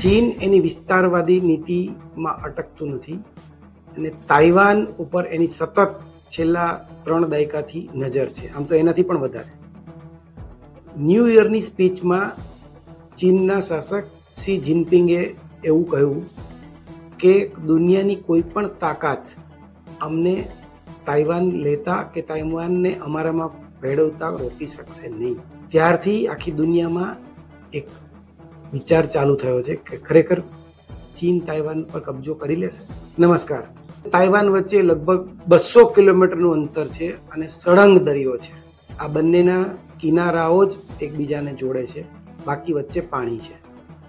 ચીન એની વિસ્તારવાદી નીતિમાં અટકતું નથી અને તાઇવાન ઉપર એની સતત છેલ્લા ત્રણ દાયકાથી નજર છે. આમ તો એનાથી પણ વધારે. ન્યૂ યરની સ્પીચમાં ચીનના શાસક શી જિનપિંગે એવું કહ્યું કે દુનિયાની કોઈ પણ તાકાત અમને તાઇવાન લેતા કે તાઇવાનને અમારામાં ભેળવતા રોકી શકશે નહીં. ત્યારથી આખી દુનિયામાં એક વિચાર ચાલુ થયો છે કે ખરેખર ચીન તાઇવાન પર કબજો કરી લેશે. નમસ્કાર. તાઇવાન વચ્ચે લગભગ બસો કિલોમીટરનું અંતર છે અને સળંગ દરિયો છે. આ બંનેના કિનારાઓ જ એકબીજાને જોડે છે. બાકી વચ્ચે પાણી છે.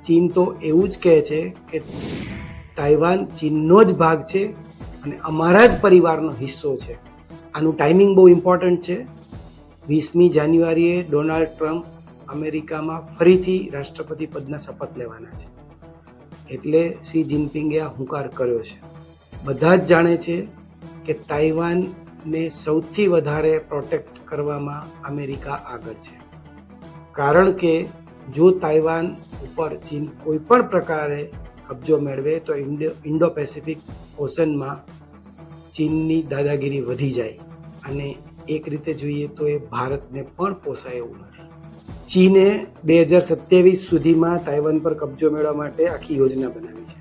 ચીન તો એવું જ કહે છે કે તાઇવાન ચીનનો જ ભાગ છે અને અમારા જ પરિવારનો હિસ્સો છે. આનું ટાઈમિંગ બહુ ઇમ્પોર્ટન્ટ છે. વીસમી જાન્યુઆરીએ ડોનાલ્ડ ટ્રમ્પ અમેરિકામાં ફરીથી રાષ્ટ્રપતિ પદના શપથ લેવાના છે. એટલે શી જિનપિંગે આ હુંકાર કર્યો છે. બધા જ જાણે છે કે તાઇવાનને સૌથી વધારે પ્રોટેક્ટ કરવામાં અમેરિકા આગળ છે. કારણ કે જો તાઇવાન ઉપર ચીન કોઈ પણ પ્રકારે કબજો મેળવે તો ઇન્ડો ઇન્ડો પેસિફિક ઓશનમાં ચીનની દાદાગીરી વધી જાય. અને એક રીતે જોઈએ તો એ ભારતને પણ પોસાય એવું નથી. ચીને બે હજાર સત્યાવીસ સુધીમાં તાઇવાન પર કબજો મેળવવા માટે આખી યોજના બનાવી છે.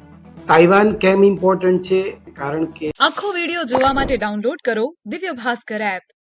તાઇવાન કેમ ઇમ્પોર્ટન્ટ છે? કારણ કે આખો વિડિયો જોવા માટે ડાઉનલોડ કરો દિવ્ય ભાસ્કર એપ.